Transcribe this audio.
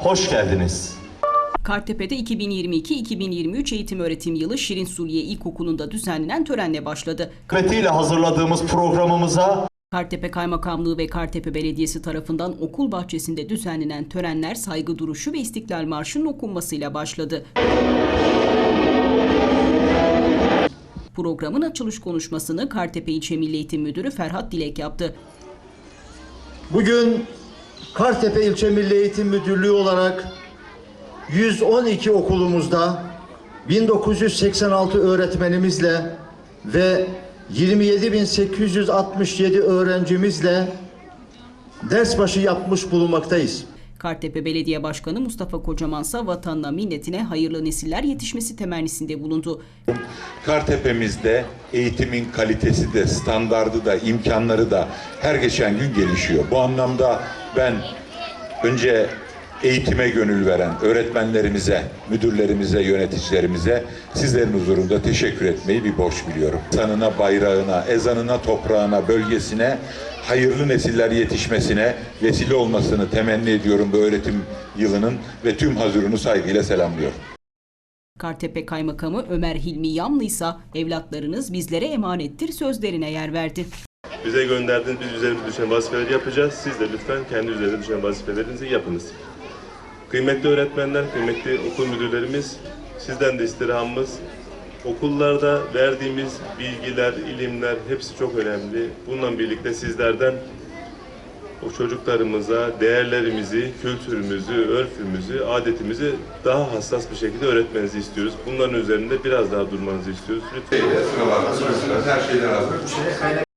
hoş geldiniz. Kartepe'de 2022-2023 eğitim öğretim yılı Şirin Suriye İlkokulu'nda düzenlenen törenle başladı. Kıymetliyle hazırladığımız programımıza Kartepe Kaymakamlığı ve Kartepe Belediyesi tarafından okul bahçesinde düzenlenen törenler saygı duruşu ve İstiklal Marşı'nın okunmasıyla başladı. Programın açılış konuşmasını Kartepe İlçe Milli Eğitim Müdürü Ferhat Dilek yaptı. Bugün Kartepe İlçe Milli Eğitim Müdürlüğü olarak 112 okulumuzda 1986 öğretmenimizle ve 27.867 öğrencimizle ders başı yapmış bulunmaktayız. Kartepe Belediye Başkanı Mustafa Kocamansa vatanına milletine hayırlı nesiller yetişmesi temennisinde bulundu. Kartepe'mizde eğitimin kalitesi de, standardı da, imkanları da her geçen gün gelişiyor. Bu anlamda ben önce eğitime gönül veren öğretmenlerimize, müdürlerimize, yöneticilerimize sizlerin huzurunda teşekkür etmeyi bir borç biliyorum. Sanına, bayrağına, ezanına, toprağına, bölgesine hayırlı nesiller yetişmesine vesile olmasını temenni ediyorum bu öğretim yılının ve tüm hazırını saygıyla selamlıyorum. Kartepe Kaymakamı Ömer Hilmi Yamlı ise evlatlarınız bizlere emanettir sözlerine yer verdi. Bize gönderdiğiniz biz üzerimize düşen vazifeleri yapacağız. Siz de lütfen kendi üzerinize düşen vazifelerinizi yapınız. Kıymetli öğretmenler, kıymetli okul müdürlerimiz, sizden de istirhamımız okullarda verdiğimiz bilgiler, ilimler hepsi çok önemli. Bununla birlikte sizlerden o çocuklarımıza değerlerimizi, kültürümüzü, örfümüzü, adetimizi daha hassas bir şekilde öğretmenizi istiyoruz. Bunların üzerinde biraz daha durmanızı istiyoruz. Lütfen. Her şeyden hazır.